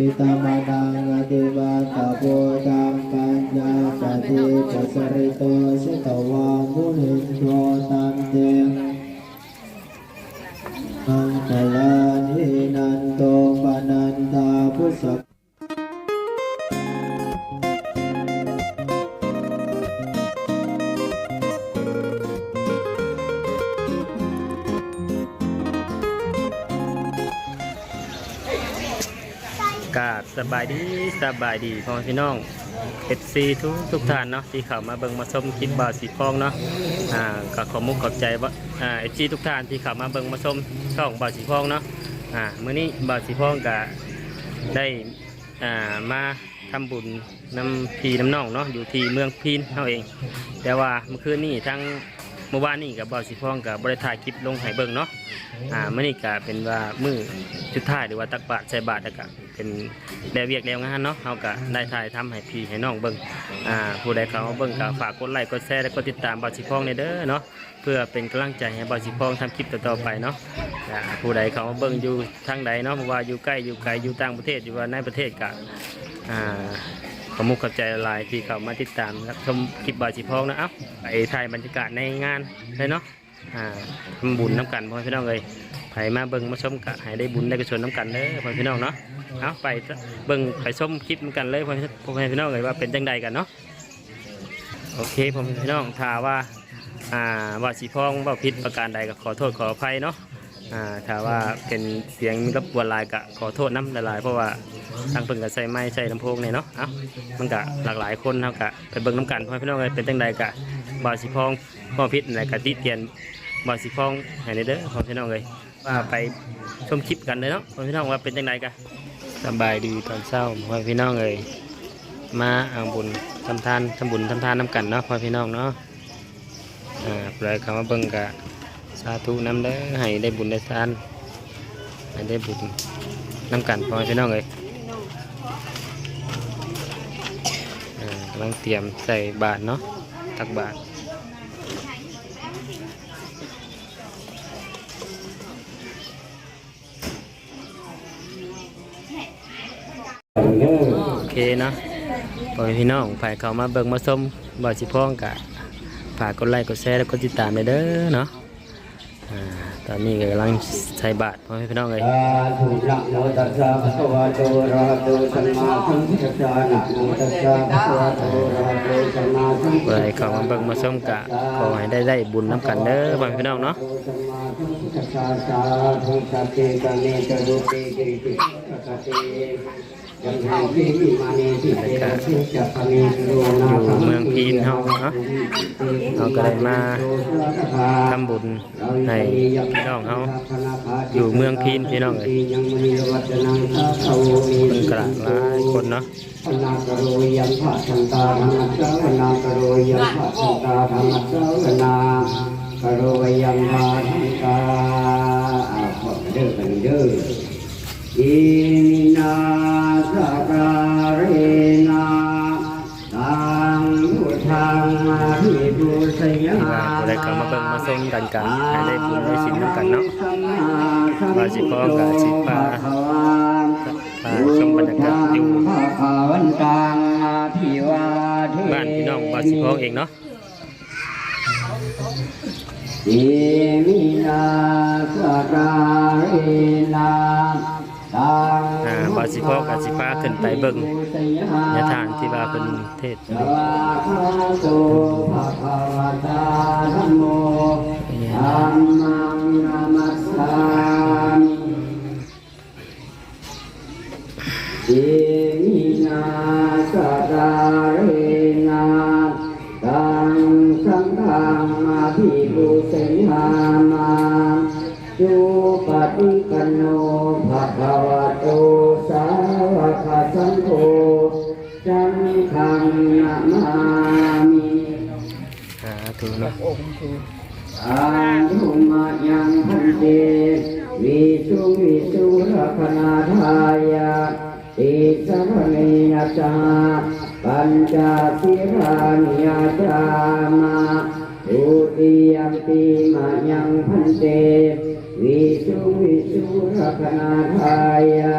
ปิตามานังอติวาตาโพธังปัญญาปฏิปัสสริโตสิตวามุนิโตตันเต สบายดีพ่อพี่น้องเอฟซีทุกทุกท่านเนาะที่เข้ามาเบิ่งมาชมคลิปบาวสีพองเนาะอ่าก็ขอมุกขอบใจว่าอ่าเอฟซีทุกท่านที่เข้ามาเบิ่งมาชมช่องบาวสีพองเนาะอ่ามื้อนี้บาวสีพองก็ได้อ่ามาทำบุญน้ำพีน้ำน้องเนาะอยู่ที่เมืองพีนเฮาเอง แต่ว่าเมื่อคืนนี้ทั้ง เมื่อวานนี้กับบาวสีพองกับบริถ่ายคลิปลงให้เบิ่งเนาะอ่ามื่อนี้ก็เป็นว่ามือชุดท้ายหรือว่าตักบาตรใส่บาตรแล้วก็เป็นได้เวียกแล้วงานเนาะเขาก็ได้ถ่ายทำให้พี่ให้น้องเบิ่งอ่าผู้ใดเขามาเบิ่งก็ฝากกดไลค์กดแชร์และกดติดตามบาสิพองในเด้อเนาะเพื่อเป็นกำลังใจให้บาสิพองทำคลิปต่อๆไปเนาะอ่าผู้ใดเขามาเบิ่งอยู่ทางใดเนาะเพราะว่าอยู่ใกล้อยู่ไกลอยู่ต่างประเทศอยู่ว่าในประเทศก็อ่า ขอมุกขอบใจลายที่เขามาติดตามรับชมคลิปบาสิพองนะเอ้าไปถ่ายบรรยากาศในงานเลยเนาะอ่าทำบุญน้ำกันพ่อพี่น้องเลยไผมาเบิ่งมาชมกะให้ได้บุญได้กุศลน้ำกันเด้อพ่อพี่น้องเนาะเอาไปเบิ่งไปชมคลิปน้ำกันเลยพ่อพี่น้องเลยว่าเป็นจังใดกันเนาะโอเคพ่อพี่น้องถ้าว่าอ่าว่าสีพองว่าพิษประการใดก็ขอโทษขออภัยเนาะ อ่าถ้าว่าเป็นเสียงรบกวนหลายกะขอโทษน้ำหลายๆเพราะว่าทางเพิ่นก็ใส่ไม้ใส่ลำโพงเนี่ยเนาะเอ้ามันกะหลากหลายคนเฮากะไปเบิ่งน้ำกันพ่อพี่น้องเลยเป็นจังใดกะว่าสีพ้องพ่อพิษอะไรกะติเตียนบอสิฟองให้ในเด้อพ่อพี่น้องเลยว่าไปชมคลิปกันเลยเนาะพ่อพี่น้องว่าเป็นจังไดกันสบายดีตอนเช้าพ่อพี่น้องเลยมาเอาบุญทำทานทำบุญทำทานน้ำกันเนาะพ่อพี่น้องเนาะอ่าเลยคำว่าเบิ่งกะ สาธุน้ำเด้อให้ได้บุญได้ทานให้ได้บุญน้ำกันพอพี่น้องเลยอ่ากำลังเตรียมใส่บาตรเนาะตักบาตรโอเคเนาะพอพี่น้องฝ่ายเขามาเบิ่งมาส้มบ่อสิพ้องกะฝากกดไลค์กดแชร์แล้วกดติดตามเลยเด้อเนาะ ตอนนี้ก็กำลังใส่บาตรพ่อพี่น้องเลยสาธุนะโมตัสสะภะคะวะโตอะระหะโตสัมมาสัมพุทธัสสะนะโมตัสสะภะคะวะโตอะระหะโตสัมมาสัมพุทธัสสะเลยขอมาเบิ่งมาส้มกะขอให้ได้ได้บุญน้ำกันเด้อพ่อพี่น้องเนาะสัมมาสัมพุทธัสสะสาธุสัพเพกเมจรุเตกิริติสัพเพ อยู่เมืองพีนเฮาเนาะเราก็ได้มาทำบุญให้พี่น้องเฮาอยู่เมืองพีนพี่น้องเลยเพิ่นกลางหลายคนเนาะพนากโรยัมภะทันตาธรรมะเจ้าวนากโรยัมภะทันตาธรรมะเจ้าวนากโรยัมภะทันตาอ่าขอเด้อกันเด้ออิมินา สการเรนาตังพุทธังอภิปุสยาว่าผู้ใดเขามาเบิ่งมาส้มกันกะให้ได้บุญได้สินน้ำกันเนาะว่าสิพ่อกับสิพาพาชมบรรยากาศอยู่วันตังอาภิวาเทบ้านพี่น้องบาสิพ้องเองเนาะอิมินาสการเรนาตังอ่า บาสิพ้อกับสิพาขึ้นไปเบิ่งยะทานที่ว่าเป็นเทศสัมมามัสสามิเยมินาสตาเรนาตังสังฆังอาภิปุเสหามาจุปฏิปันโนภะคะวะ สังโฆสังฆังนามามิสาธุนะอานุมายังพันเตวิสุวิสุรคนาทายาติสรณียจาปัญจสิรานิยจามาอุติยมปีมายังพันเตวิสุวิสุรคนาทายา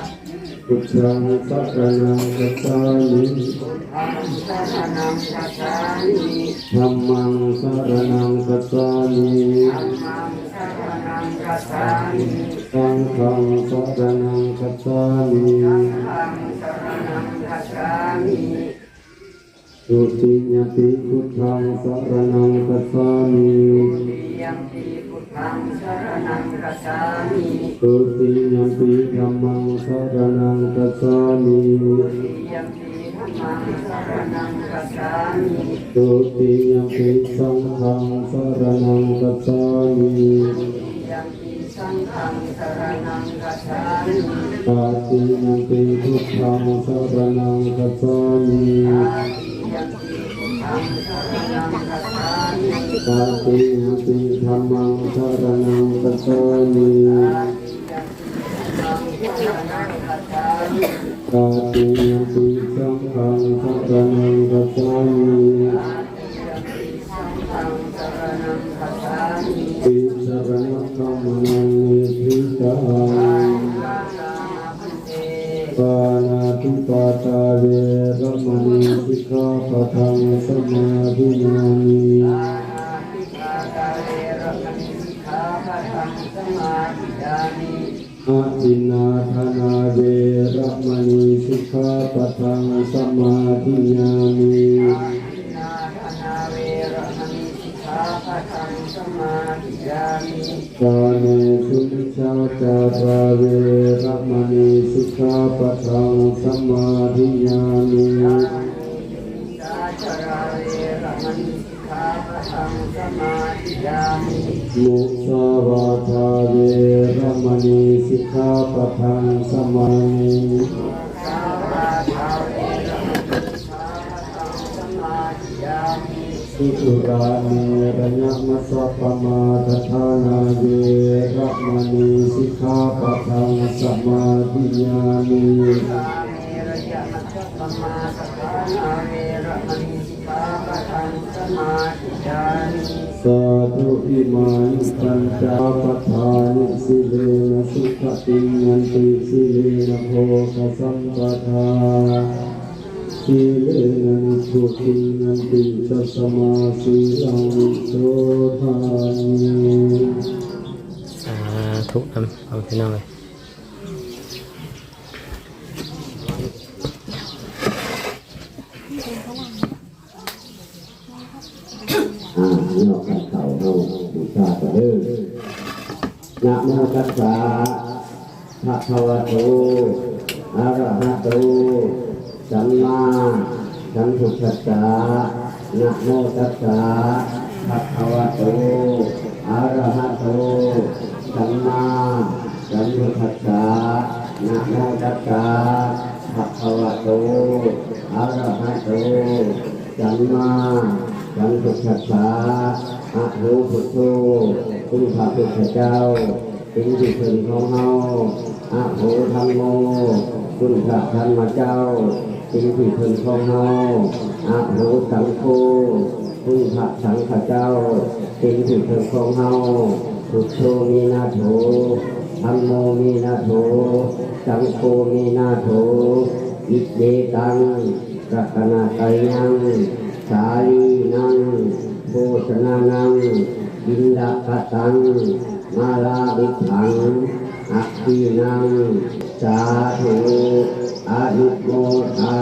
พุทธังสัพพะนังกัจจามิธัมมังสารณังกัจจามิธัมมังสรณังคัจฉามิสังฆังสรณังกัจจามิสรณังคัจฉามิสุติยติพุทธังสรณังกัจจามิ ยัมปิพุทธังสรณังคัจฉามิสุติยติธัมมังสรณังกัจจามิติยัมปิธัมมังสรณังคัจฉามิสุติยติสังฆังสรณังกัจจามิติยัมปิสังฆังสรณังคัจฉามิตาติยติพุทธังสรณังกัจจามิติยัมปิพุทธังสรณังคัจฉามิ ตาติยติธัมมังสรณังกัจจามิตาติยติสังฆังสรณังกัจจามิติสรณะคัมมังนิพิตังปานาติปาตาเวรมณีสิกขาปะทังสมาธินา จินนาธนาเวรมณีสิกขาปะทังสมาธิยามิกาเนสุนิชาจารา มุสาวาทาเวรมณีสิกขาปะทังสมานิสุตุราเมระยะมัสสะปมาทฐานาเวรมณีสิกขาปะทังสมาธิยามิสสะปมาทฐานาเวรมณี สาธุอิมานิปัญจปทานิสิเลนะสุขติยันติสิเลนะโภคสัมปทาสิเลนะนิพุติยันติสัสมาสีลังวิโสทานิสาธุนำเอาพี่น้องเลย อ่านี่ออกจากเขาเราบูชาตัวเด้อ ตัสสะภะคะวะโตอะระหะโตสัมมาสัมพุทธัสสะนะโมตัสสะภะคะวะโตอะระหะโตสัมมาสัมพุทธัสสะนะโมตัสสะภะคะวะโตอะระหะโตสัมมาสัมพุทธัสสะอะโหพุทโธคุณพระพุทธเจ้า เป็นที่พึ่งของเฮาอะโหธรรมโมคุณพระธรรมเจ้าเสิ่งที่พึงของเฮาอะหูสังโฆพึ่งพระสังฆเจ้าสิ่งที่พึงของเฮาพุทโธมีนาโถธัมโมมีนาโถสังโฆมีนาโถอิเดตังรัตนาไตยังสาลีนังโภชนานังอินดาคตัง มาลาบิถังอัคคีนังสาธุอนุโมทา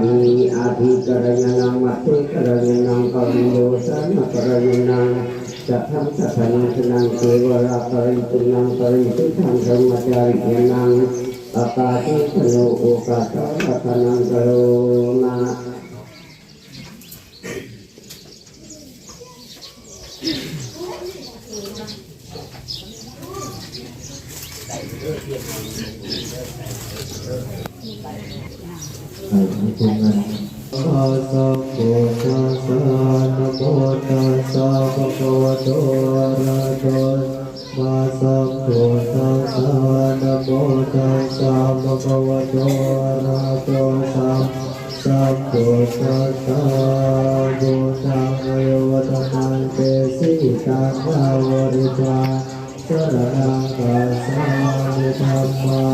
มิอาภิกรณนังมัตถุกรณนังปริโยสันกรณนังจะทำสัพพัญชนังเทวราปริตุนังปริสุทังธรรมจาริยนังอากาศสโนโอกาสสัพพนังกโรมา อาสัพพุทธัสสะนะโมตัสสะภะคะวะโตอะระหะโตมาสัพพุทธัสสะนะโมตัสสะภะคะวะโตอะระหะโตสัมสัพพุทธัสสะบุตังเอวตตังเตสิตังภาวริตาสรณังกัสสามิธัมมัง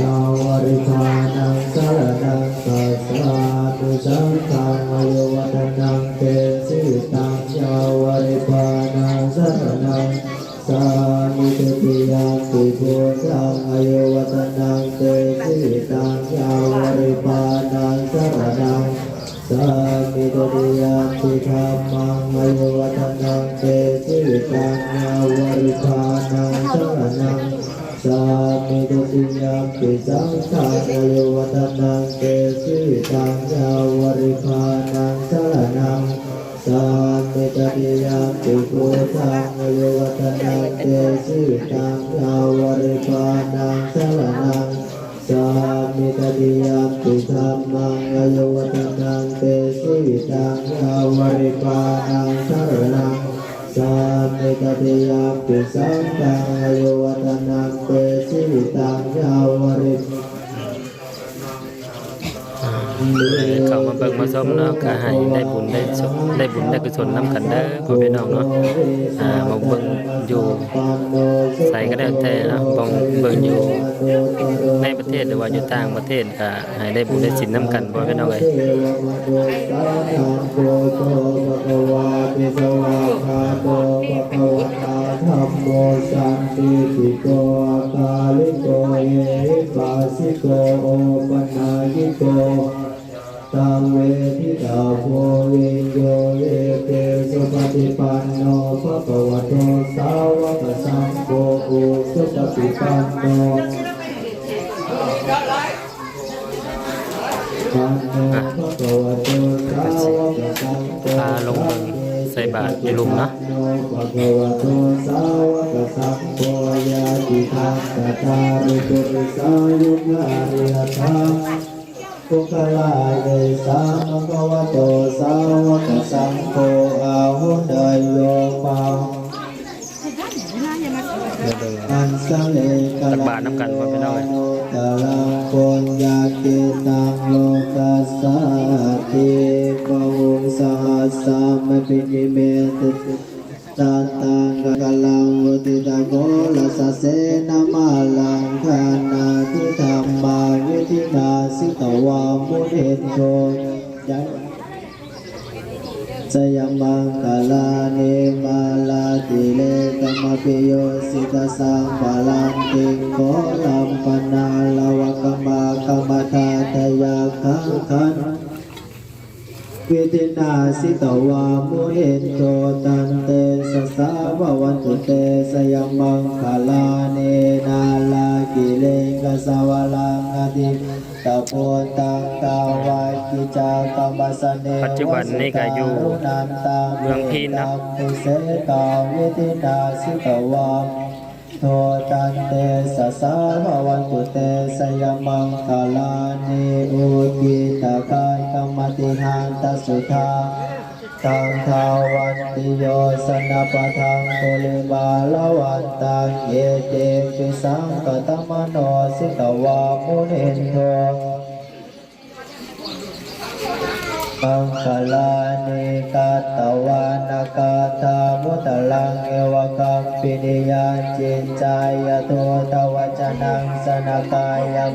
ยาวริธานังสารนังสัสสานุสังฆังอายุวัฒนังเตสิตังยาวริธานังสารนังสามิตติยังปิปุสังอายวัฒนังเตสิตังยาวริธานังสารนังสามิตติยังปิธรรมังอายวัฒนังเตสิตังยาวริธา สามิตุติยามปิสังฆานายุวัฒนังเตสิตังยาวริภานังสรนังสามิตติยามปิพุทธังอายุวัฒนังเตสิตังยาวริภานังสรนังสามิตติยามปิธรรมังอายุวัฒนังเตสิตังยาวริภานังสรนังามิตติยาปิสังฆายุวัตนังเตสิตังยาวริ เข้ามาเบิ่งมาชมเนาะก็ให้ได้บุญได้ชมได้บุญได้กุศลนํกันเด้อพ่อพี่น้องเนาะอ่ามาเบิ่งอยู่ใส่ก็ได้แต่เนาะบ่งเบิ่งอยู่ในประเทศหรือว่าอยู่ต่างประเทศก็ให้ได้บุญได้สินนํกันพ่อพี่น้องเอ้ยโกโตภะคะวาติสวาคาโตภะคะวะตาธัมโมสันติติโกอาลิโกเอปัสสิโกโอปนายิโก ตังเวทิตาโพวิญโยเยเตสุปฏิปันโนภะคะวะโตสาวกสังโฆอุสุปฏิปันโนปันโนภะคะวะโตสาวกสังโฆพาลงเบิ่งใส่บาตรอยู่ลุมเนาะโนภะคะวะโตสาวกสังโฆยาติทังกตาริปุริสายุงาริยธรรม ทุกขลาเยสามะคะวะโตสาวกสังโฆอาหุนายโยปังอันสะเลกะตักบาน้ำกันพ่อพี่น้องเอ้ยตะลังปุญญาเกตังโลกัสสะติปะวงสหัสสามปินิเมติ ตันตังกะกะลังวุติตะโกลัสเสนะมาลังคานาทิธรรมาวิธินาสิตวามุเทนโชยันสยามังคลาเนมาลาติเลตมะปิโยสิตาสังปะลังติงโกลัมปนาลาวะกมากรรมทาทยาคังคัน วิตินาสิตวามุเอนโตตันเตสสะวะวันตุเตสยามมังคลาเนนาลากิเลงกสาวลังอติตะโพตังตาวากิจากรรมสเนปัจจุบันนี้ก็อยู่เมืองพีนเนาะตุเสกาวิตินาสิตวาม โทตันเตสสะภะวันตุเตสยมังคาลานิอุกิตากายกรรมติหันตสุธาตังทาวันติโยสนาปทังปุริบาลวันตังเยเตปิสังกตมโนสิตวามุนินโท มังคลานิกาตวานากาธามุตลังเอวกัมปินิยาจินจายโทตวัจนังสนากายัง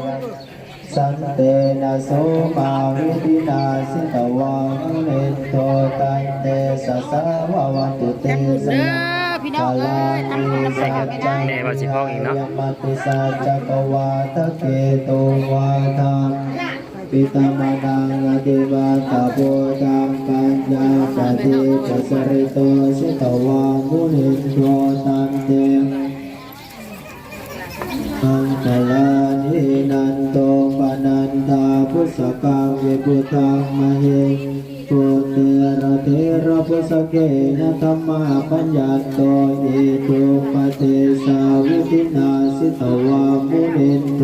สันเตนะโสมาวิธินาสิตวามุนิโตตันเตสะสาวาวันตุเตสยาพี่น้องเอ้ยทำน้ำแข็งไม่ได้แน่ว่าสิพ้องอีกเนาะ ยมัติสาจักวาตุวาทาปิตามานังอธิวาตาโพธังปัญญาปฏิปัสริโตสิตวามุนิโชตันเตมังคลานินันโตปนันตาพุสกังวิพุตังมเหปุเตระเทระพุสเกนะธรรมาปัญญาโตอิทุปเทสาวิธินาสิตวามุนิโต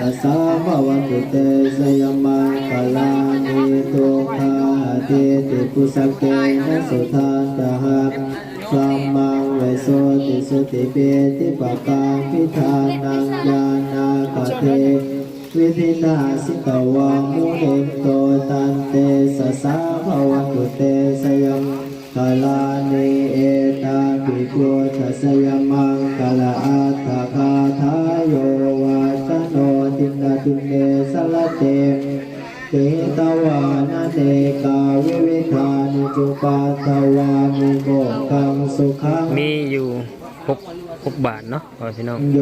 สัสสะภะวัตุเตสยมังคลานิตุคาเทติปุสเกนะสุทานตหะสัมมังเวโสติสุติเปติปะกังพิธานังญาณากเทวิธินาสิตวังมุนิโตตันเตสัสสะภะวัตุเตสยมังคลานิเอตาปิปุทัสยมังคลาอัตถคาทายโยวา ตินาตุเนสละเตเตตวานาเนกาวิวิธานิจุปาตวานิโมกังสุขังมีอยู่หกหกบาทเนาะพ่อพี่น้องโย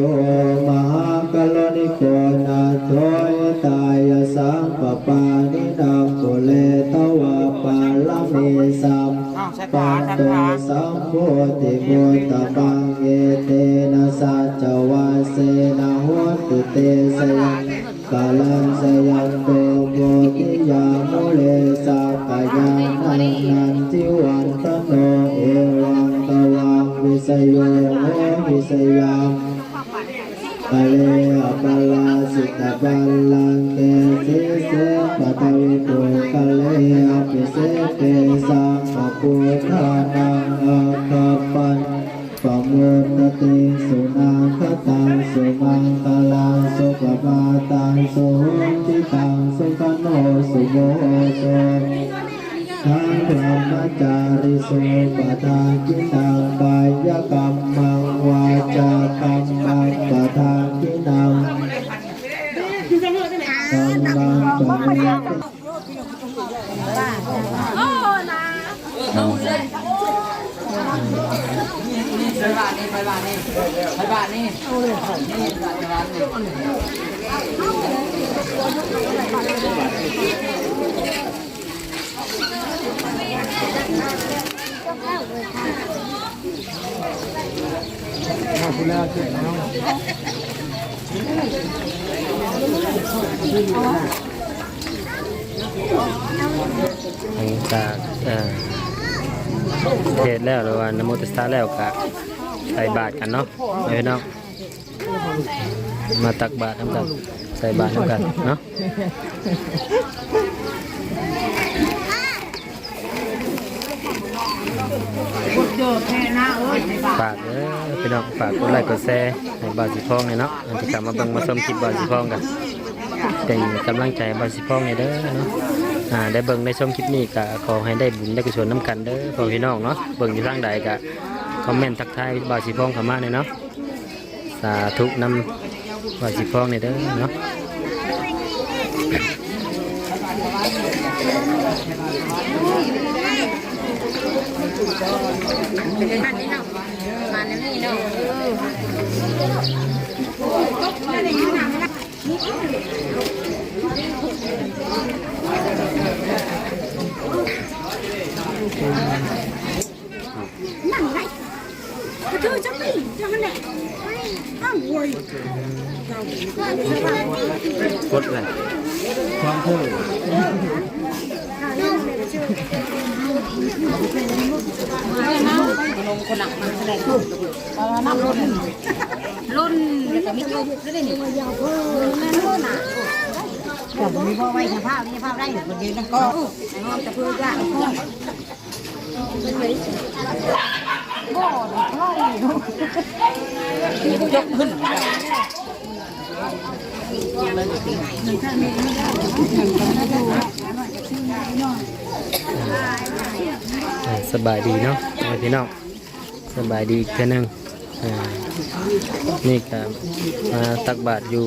มหากลนิโกนาโทยตายสังปปานินาโกเลตวะปาลเมสั ปันโตสัมโพธิโมตปังเยเตนะสัจวาเสนะโหตุเตสยังกาลังสยังโตโมทิยาโมเลสักายานันนันทิวันตโนเอวังตวังวิสโยโหวิสยามปะเลอปลาสิตาปัล ติสุนังคตังสุมังคลังสุปปาตังสุทิตังสุขโนสุโยโตทังพระมจาริสุปตากิตายกรรมังวาจากรรมังปทากินังกรรมังปะเม ไปบ้านนี่ไปบ้านนี่ไปบ้านนี่นี่ไปบ้านนี่ หลังจากเอ่อเทศแล้วหรือว่านโมตัสสะแล้วก็ใส่บาตรกันเนาะพ่อพี่น้องมาตักบาตรน้ำกันใส่บาตรน้ำกันเนาะ เจอแค่หน้าเอ้ยไปบ้านฝากเด้อพี่น้องฝากกดไลค์กดแชร์ให้บาสิพองเนี่ยเนาะอันที่กลับมาเบิ่งมาชมคลิปบาสิพองกันเป็นกำลังใจให้บาสิพองเนี่ยเด้อเนาะอ่าได้เบิ่งได้ชมคลิปนี้ก็ขอให้ได้บุญได้กุศลน้ำกันเด้อพ่อพี่น้องเนาะเบิ่งอยู่ทางใดก็คอมเมนต์ทักทายบาสิพองเข้ามาเนี่ยเนาะสาธุนำบาสิพองเนี่ยเด้อเนาะ บ้านนี่เนาะมาแล้วนี่เนาะคือจะไม่จะมันแหละอ้าวโวยกดเลยความเพื่อ คนหนักมันแสดงน้ำรุ่นรุ่นแล้วก็มีจุกด้วยนี่ยาวเพิ่มแม่รุ่นอะแต่ผมมีพ่อไว้สภาพนี่สภาพได้คนเดียวนะก็ไอ้องจะเพื่อยากพ่อบ่พ่ออยู่ยกขึ้นอ่า สบายดีเนาะพี่น้องสบายดีอีกเท่นึงนี่ก็มาตักบาตรอยู่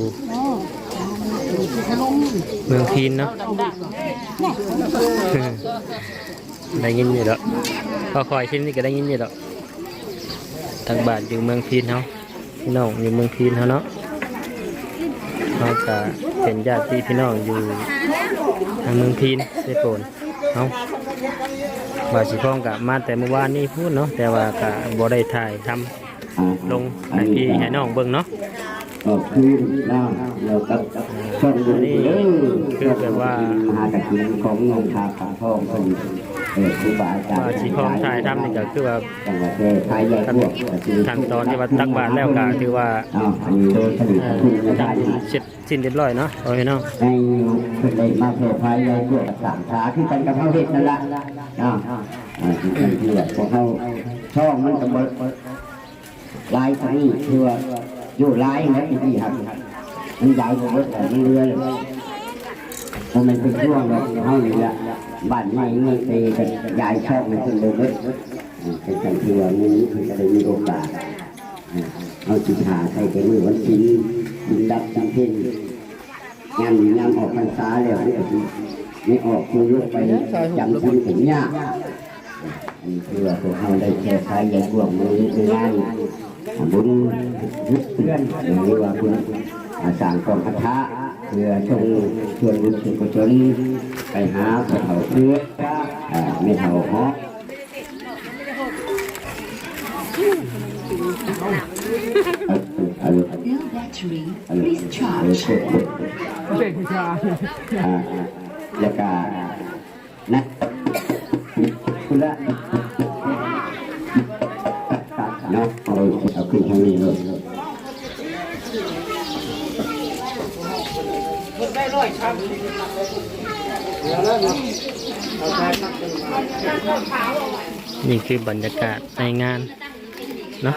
เมืองพีนเนาะได้ยินอยู่ดอกพอคอยชิ้นนี้ก็ได้ยินอยู่ดอกตักบาตรอยู่เมืองพีนเนาะพี่น้องอยู่เมืองพีนเขาเนาะเขาก็เป็นญาติพี่น้องอยู่ทางเมืองพีนเซโปนเนาะ บาสิพ้องกับมาแต่เมื่อวานนี้พูดเนาะแต่ว่าก็บ่ได้ถ่ายทำลงให้พี่ให้น้องเบิ่งเนาะก็คือหน้าเรากับช่องดูเด้อคือแบบว่ามหาตะเคียนของเงินชาขาทองคนเออครูบาอาจารย์บาสิพ้องถ่ายทำนี่ก็คือว่าจังหวัดแพร่ไทยใหญ่พวกขั้นตอนที่ว่าตักบาตรแล้วก็ถือว่าอ้าวอันนี้โดยผลิตเอ่อคุณภาพเสร็จ สิ้นเรียบร้อยเนาะเอาพี่น้องในคนใดมาแพร่ไทยใหญ่พวกสามขาที่กันกับเขาเฮ็ดนั่นละอ้าวอ่าที่กันที่ว่าพวกเขาช่องมันก็บ่ลายทางนี้คือว่าอยู่ลายนะที่ที่ครับมันใหญ่กว่าเบิดแต่มันเรือเลยพราะมันเป็นช่วงเราเฮานี่ละบ้านใหม่เมืองเตกันยายชอบมันขึ้นเลยเว้ยอ่าเป็นการที่ว่ามื้อนี้คือจะได้มีโอกาสเอาจิตหาใส่ไปมือวันศีล ดินดับจำเพ็ญงานงานออกพรรษาแล้วนี่ก็คือไม่ออกคือลกไปจำคุณถึงยากอันนี้คือว่าพวกเราได้แค่ใช้ยายพวกมือคืองานบุญยึดเพื่อนหรือว่าคุณอาสางกองคาถาเพื่อชงชวนบุญสุขชนไปหาพระเถาเพื่ออ่าไม่เถาฮอก เอาเลยเอาเลยเอาเลยเป็นผู้ชายอ่าแล้วก็นะคุณละเนาะเอาเอาขึ้นทางนี้เลยนี่คือบรรยากาศในงานเนาะ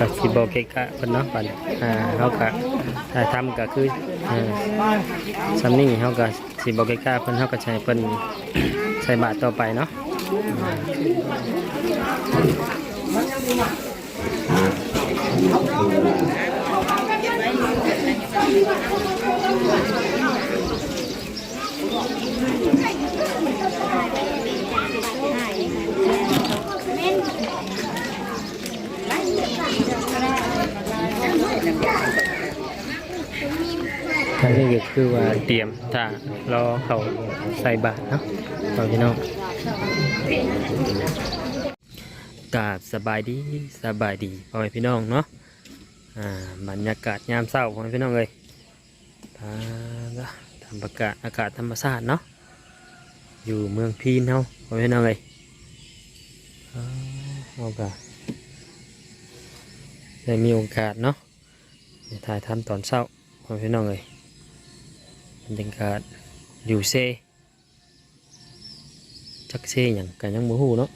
กับสิบอกเกะกะเพิ่นเนาะปันอ่าเขากับถ่าทำก็คืออ่าซัมนี่เขากับสิบอกเกะกะเพิ่นเขาก็ใช้เพิ่นใส่บาทต่อไปเนาะ อันนี้ก็คือว่าเตรียมถ้ารอเขาใส่บาทเนาะเอาพี่น้องกาบสบายดีสบายดีพ่อแม่พี่น้องเนาะอ่าบรรยากาศยามเช้าพ่อแม่พี่น้องเลยพาทำประกาศอากาศธรรมชาติเนาะอยู่เมืองพีนเฮาพ่อแม่พี่น้องเลยอ่าเอากะได้มีโอกาสเนาะถ่ายทำตอนเช้าพ่อพี่น้องเลย บรรยากาศอยู่เซจักเซอย่างกันยังมือหูเนาะ